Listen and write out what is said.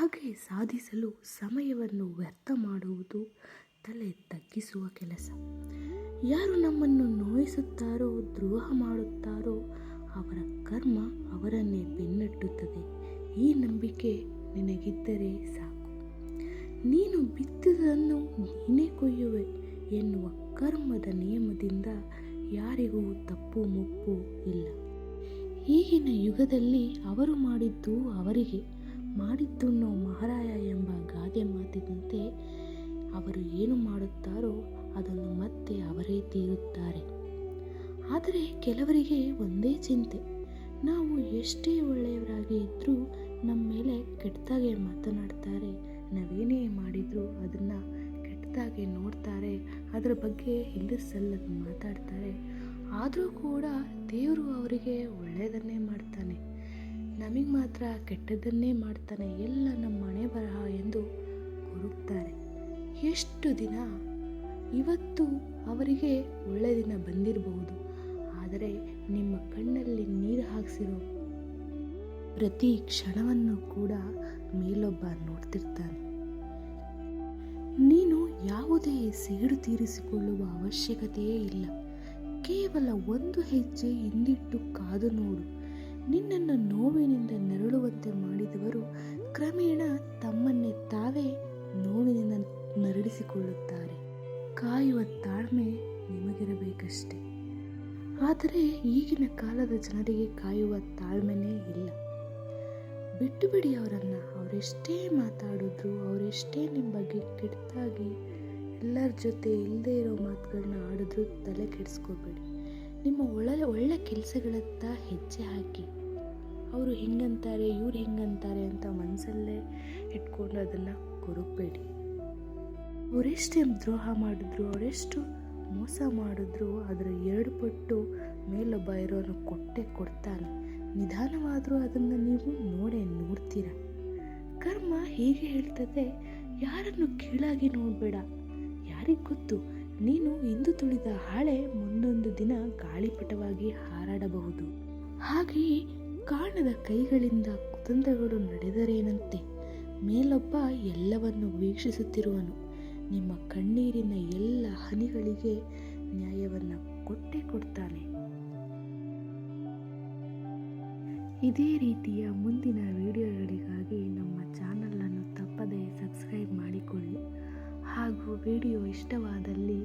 ಹಾಗೆ ಸಾಧಿಸಲು ಸಮಯವನ್ನು ವ್ಯರ್ಥ ಮಾಡುವುದು ತಲೆ ತಗ್ಗಿಸುವ ಕೆಲಸ. ಯಾರು ನಮ್ಮನ್ನು ನೋಯಿಸುತ್ತಾರೋ, ದ್ರೋಹ ಮಾಡುತ್ತಾರೋ, ಅವರ ಕರ್ಮ ಅವರನ್ನೇ ಬೆನ್ನಟ್ಟುತ್ತದೆ. ಈ ನಂಬಿಕೆ ನಿನಗಿದ್ದರೆ ಸಾಕು. ನೀನು ಬಿತ್ತದನ್ನು ನೀನೇ ಕೊಯ್ಯುವೆ ಎನ್ನುವ ಕರ್ಮದ ನಿಯಮದಿಂದ ಯಾರಿಗೂ ತಪ್ಪು ಮುಪ್ಪು ಇಲ್ಲ. ಈಗಿನ ಯುಗದಲ್ಲಿ ಅವರು ಮಾಡಿದ್ದು ಅವರಿಗೆ. ಮಾಡಿದ್ದುಣ್ಣೋ ಮಹಾರಾಯ ಎಂಬ ಗಾದೆ ಮಾತಿದಂತೆ ಅವರು ಏನು ಮಾಡುತ್ತಾರೋ ಅದನ್ನು ಮತ್ತೆ ಅವರೇ ತೀರುತ್ತಾರೆ. ಆದರೆ ಕೆಲವರಿಗೆ ಒಂದೇ ಚಿಂತೆ. ನಾವು ಎಷ್ಟೇ ಒಳ್ಳೆಯವರಾಗಿ ಇದ್ದರೂ ನಮ್ಮ ಮೇಲೆ ಕೆಟ್ಟದಾಗೆ ಮಾತನಾಡ್ತಾರೆ. ನಾವೇನೇ ಮಾಡಿದರೂ ಅದನ್ನು ಕೆಟ್ಟದಾಗೆ ನೋಡ್ತಾರೆ. ಅದರ ಬಗ್ಗೆ ಇಲ್ಲಸಲ್ಲದ ಮಾತಾಡ್ತಾರೆ. ಆದರೂ ಕೂಡ ದೇವರು ಅವರಿಗೆ ಒಳ್ಳೆಯದನ್ನೇ ಮಾಡ್ತಾನೆ. ನಮಗೆ ಮಾತ್ರ ಕೆಟ್ಟದ್ದನ್ನೇ ಮಾಡ್ತಾನೆ ಎಲ್ಲ ನಮ್ಮ ಮನೆ ಬರಹ ಎಂದು ಕೊರಗ್ತಾರೆ ಎಷ್ಟು ದಿನ? ಇವತ್ತು ಅವರಿಗೆ ಒಳ್ಳೆಯ ದಿನ ಬಂದಿರಬಹುದು. ಆದರೆ ನಿಮ್ಮ ಕಣ್ಣಲ್ಲಿ ನೀರು ಹಾಕಿಸಿರೋ ಪ್ರತಿ ಕ್ಷಣವನ್ನು ಕೂಡ ಮೇಲೊಬ್ಬ ನೋಡ್ತಿರ್ತಾನೆ. ನೀನು ಯಾವುದೇ ಸೇಡು ತೀರಿಸಿಕೊಳ್ಳುವ ಅವಶ್ಯಕತೆಯೇ ಇಲ್ಲ. ಕೇವಲ ಒಂದು ಹೆಜ್ಜೆ ಹಿಂದಿಟ್ಟು ಕಾದು ನೋಡು. ನಿನ್ನನ್ನು ನೋವಿನಿಂದ ನರಳುವಂತೆ ಮಾಡಿದವರು ಕ್ರಮೇಣ ತಮ್ಮನ್ನೇ ತಾವೇ ನೋವಿನಿಂದ ನರಳಿಸಿಕೊಳ್ಳುತ್ತಾರೆ. ಕಾಯುವ ತಾಳ್ಮೆ ನಿಮಗಿರಬೇಕಷ್ಟೆ. ಆದರೆ ಈಗಿನ ಕಾಲದ ಜನರಿಗೆ ಕಾಯುವ ತಾಳ್ಮೆನೇ ಇಲ್ಲ. ಬಿಟ್ಟು ಬಿಡಿ ಅವರನ್ನು, ಅವರೆಷ್ಟೇ ಮಾತಾಡಿದ್ರು, ಅವರೆಷ್ಟೇ ನಿಮ್ಮ ಬಗ್ಗೆ ಕೆಟ್ಟದಾಗಿ ಎಲ್ಲರ ಜೊತೆ ಇಲ್ಲದೇ ಇರೋ ಮಾತುಗಳನ್ನ ಆಡಿದ್ರು ತಲೆ ಕೆಡಿಸ್ಕೋಬೇಡಿ. ನಿಮ್ಮ ಒಳ್ಳೆ ಒಳ್ಳೆ ಕೆಲಸಗಳತ್ತ ಹೆಜ್ಜೆ ಹಾಕಿ. ಅವರು ಹಿಂಗಂತಾರೆ, ಇವ್ರು ಹಿಂಗಂತಾರೆ ಅಂತ ಮನಸ್ಸಲ್ಲೇ ಇಟ್ಕೊಂಡು ಅದನ್ನು ಕೊರಗಬೇಡಿ. ಅವರೆಷ್ಟು ದ್ರೋಹ ಮಾಡಿದ್ರು, ಅವರೆಷ್ಟು ಮೋಸ ಮಾಡಿದ್ರು, ಅದರ ಎರಡು ಪಟ್ಟು ಮೇಲೊಬ್ಬ ಇರೋನು ಕೊಟ್ಟೆ ಕೊಡ್ತಾನೆ. ನಿಧಾನವಾದರೂ ಅದನ್ನು ನೀವು ನೋಡೇ ನೋಡ್ತೀರ. ಕರ್ಮ ಹೀಗೆ ಹೇಳ್ತದೆ, ಯಾರನ್ನು ಕೀಳಾಗಿ ನೋಡಬೇಡ. ಯಾರಿಗೆ ಗೊತ್ತು? ನೀನು ಇಂದು ತುಳಿದ ಹಾಳೆ ಮುಂದೊಂದು ದಿನ ಗಾಳಿಪಟವಾಗಿ ಹಾರಾಡಬಹುದು. ಹಾಗೆಯೇ ಕಾಣದ ಕೈಗಳಿಂದ ಕುತಂತ್ರಗಳು ನಡೆದರೇನಂತೆ? ಮೇಲೊಬ್ಬ ಎಲ್ಲವನ್ನು ವೀಕ್ಷಿಸುತ್ತಿರುವನು. ನಿಮ್ಮ ಕಣ್ಣೀರಿನ ಎಲ್ಲ ಹನಿಗಳಿಗೆ ನ್ಯಾಯವನ್ನು ಕೊಟ್ಟೇ ಕೊಡ್ತಾನೆ. ಇದೇ ರೀತಿಯ ಮುಂದಿನ ವಿಡಿಯೋಗಳಿಗಾಗಿ ನಮ್ಮ ಚಾನಲನ್ನು ತಪ್ಪದೇ ಸಬ್ಸ್ಕ್ರೈಬ್ ವಿಡಿಯೋ ಇಷ್ಟವಾದಲ್ಲಿ